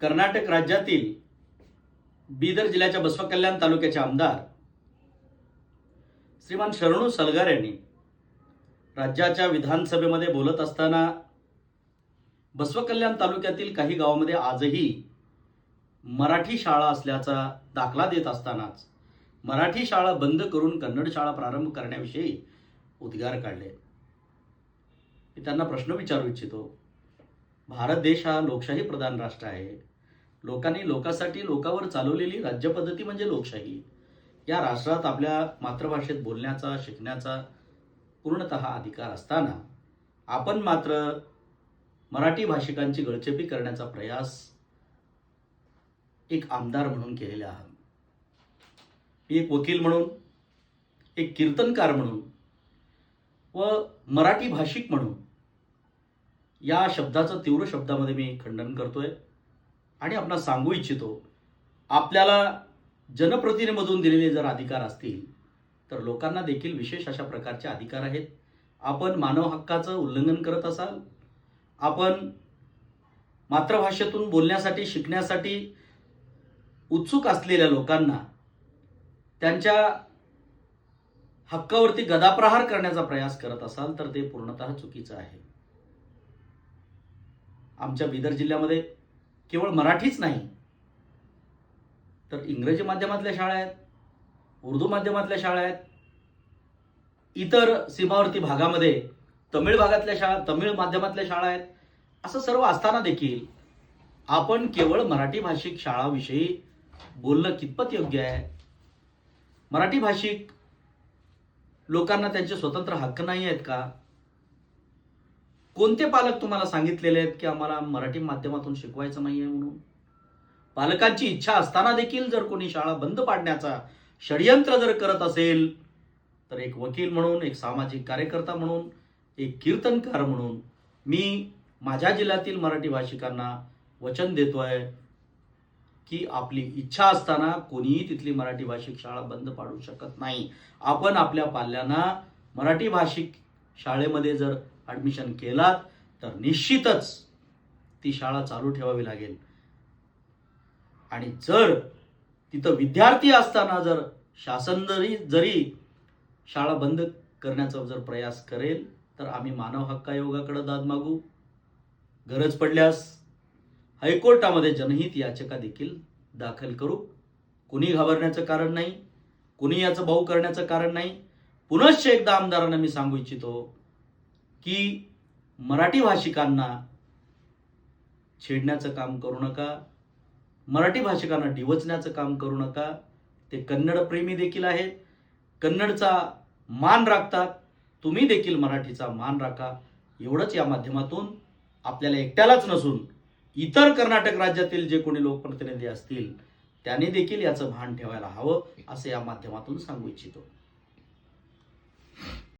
कर्नाटक राज्यातील बीदर जिल्ह्याच्या बसवकल्याण तालुक्याचे आमदार श्रीमान शरणू सलगार यांनी राज्याच्या विधानसभेमध्ये बोलत असताना बसवकल्याण तालुक्यातील काही गावामध्ये आजही मराठी शाळा असल्याचा दाखला देत असतानाच मराठी शाळा बंद करून कन्नड शाळा प्रारंभ करण्याविषयी उद्गार काढले. मी त्यांना प्रश्न विचारू इच्छितो. भारत देश हा लोकशाही प्रधान राष्ट्र आहे. लोकांनी लोकांसाठी लोकावर चालवलेली राज्यपद्धती म्हणजे लोकशाही. या राष्ट्रात आपल्या मातृभाषेत बोलण्याचा शिकण्याचा पूर्णतः अधिकार असताना आपण मात्र मराठी भाषिकांची गळचेपी करण्याचा प्रयास एक आमदार म्हणून केलेला आहात. मी एक वकील म्हणून एक कीर्तनकार म्हणून व मराठी भाषिक म्हणून या शब्दाचं तीव्र शब्दामध्ये मी खंडन करतोय. आणि आपण सांगू इच्छितो आपल्याला जनप्रतिनिधीमधून दिलेले जर अधिकार असतील तर लोकांना देखील विशेष अशा प्रकारचे अधिकार आहेत. आपण मानव हक्काचं उल्लंघन करत असाल आपण मातृभाषेतून बोलण्यासाठी शिकण्यासाठी उत्सुक असलेल्या लोकांना त्यांच्या हक्कावरती गदाप्रहार करण्याचा प्रयास करत असाल तर ते पूर्णतः चुकीचं आहे. आमच्या बिदर जिल्ह्यामध्ये केवळ मराठीच नाही तर इंग्रजी माध्यमातल्या शाळा आहेत उर्दू माध्यमातल्या शाळा आहेत इतर सीमावर्ती भागामध्ये तमिळ भागातल्या शाळा तमिळ माध्यमातल्या शाळा आहेत असं सर्व असताना देखील आपण केवळ मराठी भाषिक शाळाविषयी बोलणं कितपत योग्य आहे? मराठी भाषिक लोकांना त्यांचे स्वतंत्र हक्क नाही आहेत का? कोणते पालक तुम्हाला सांगितलेले आहेत की आम्हाला मराठी माध्यमातून शिकवायचं नाही आहे म्हणून? पालकांची इच्छा असताना देखील जर कोणी शाळा बंद पाडण्याचा षडयंत्र जर करत असेल तर एक वकील म्हणून एक सामाजिक कार्यकर्ता म्हणून एक कीर्तनकार म्हणून मी माझ्या जिल्ह्यातील मराठी भाषिकांना वचन देतोय की आपली इच्छा असताना कोणीही तिथली मराठी भाषिक शाळा बंद पाडू शकत नाही. आपण आपल्या पाल्यांना मराठी भाषिक शाळेमध्ये जर ॲडमिशन केलात तर निश्चितच ती शाळा चालू ठेवावी लागेल. आणि जर तिथं विद्यार्थी असताना जर शासन जरी जरी शाळा बंद करण्याचा जर प्रयास करेल तर आम्ही मानव हक्क आयोगाकडे दाद मागू. गरज पडल्यास हायकोर्टामध्ये जनहित याचिका देखील दाखल करू. कुणी घाबरण्याचं कारण नाही कुणी याचं भाऊ करण्याचं कारण नाही. पुनश्च एकदा आमदारांना मी सांगू इच्छितो की मराठी भाषिकांना छेडण्याचं काम करू नका मराठी भाषिकांना डिवचण्याचं काम करू नका. ते कन्नड प्रेमी देखील आहेत. कन्नडचा मान राखतात. तुम्ही देखील मराठीचा मान राखा. एवढंच या माध्यमातून आपल्याला एकट्यालाच नसून इतर कर्नाटक राज्यातील जे कोणी लोकप्रतिनिधी असतील त्यांनी देखील याचं भान ठेवायला हवं असं या माध्यमातून सांगू इच्छितो.